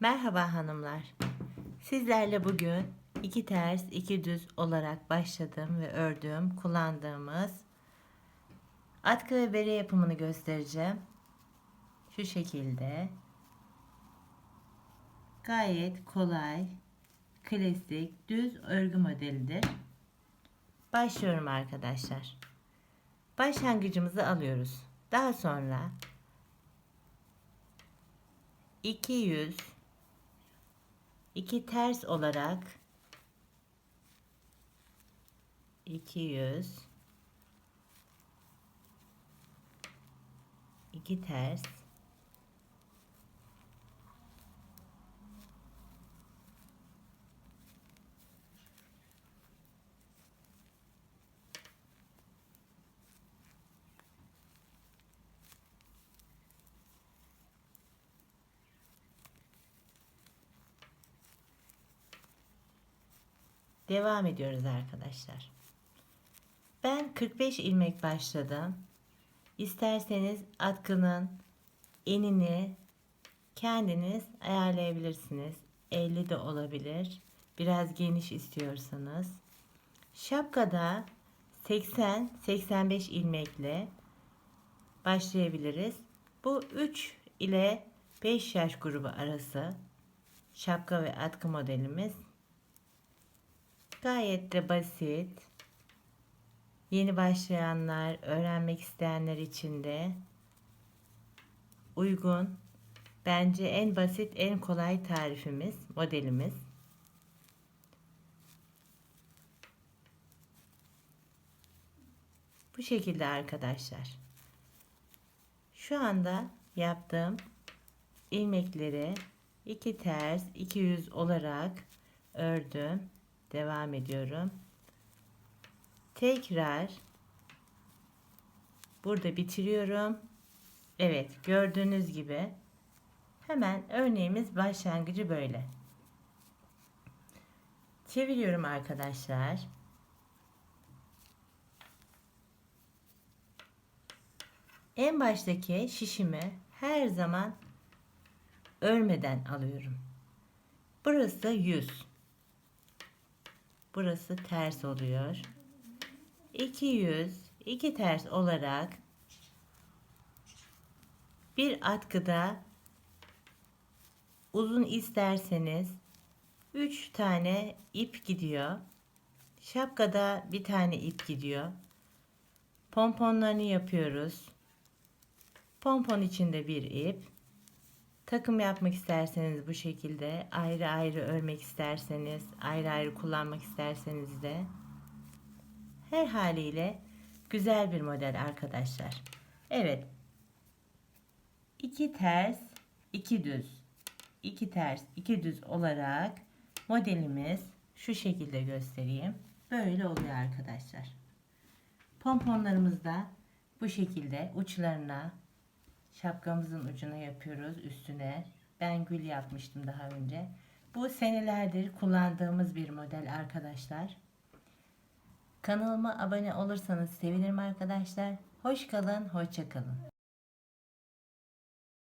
Merhaba hanımlar. Sizlerle bugün iki ters iki düz olarak başladığım ve ördüğüm kullandığımız atkı ve bere yapımını göstereceğim. Şu şekilde. Gayet kolay, klasik, düz örgü modelidir. Başlıyorum arkadaşlar. Başlangıcımızı alıyoruz. Daha sonra 200 2 ters olarak 200 2 ters Devam ediyoruz arkadaşlar. Ben 45 ilmek başladım. İsterseniz atkının enini kendiniz ayarlayabilirsiniz. 50 de olabilir. Biraz geniş istiyorsanız. Şapkada 80-85 ilmekle başlayabiliriz. Bu 3 ile 5 yaş grubu arası şapka ve atkı modelimiz Gayet de basit. Yeni başlayanlar, öğrenmek isteyenler için de uygun. Bence en basit, en kolay tarifimiz, modelimiz. Bu şekilde arkadaşlar. Şu anda yaptığım ilmekleri iki ters, iki yüz olarak ördüm devam ediyorum. Tekrar burada bitiriyorum. Evet gördüğünüz gibi hemen örneğimiz başlangıcı böyle. Çeviriyorum arkadaşlar. En baştaki şişimi her zaman örmeden alıyorum. Burası 100. Burası ters oluyor. 200 iki ters olarak bir atkıda uzun isterseniz 3 tane ip gidiyor. Şapkada bir tane ip gidiyor. Pomponlarını yapıyoruz. Pompon içinde bir ip. Takım yapmak isterseniz bu şekilde ayrı ayrı örmek isterseniz ayrı ayrı kullanmak isterseniz de her haliyle güzel bir model arkadaşlar. Evet. iki ters, iki düz. iki ters, iki düz olarak modelimiz şu şekilde göstereyim. Böyle oluyor arkadaşlar. Pomponlarımız da bu şekilde uçlarına şapkamızın ucuna yapıyoruz üstüne. Ben gül yapmıştım daha önce. Bu senelerdir kullandığımız bir model arkadaşlar. Kanalıma abone olursanız sevinirim arkadaşlar. Hoş kalın, hoşça kalın.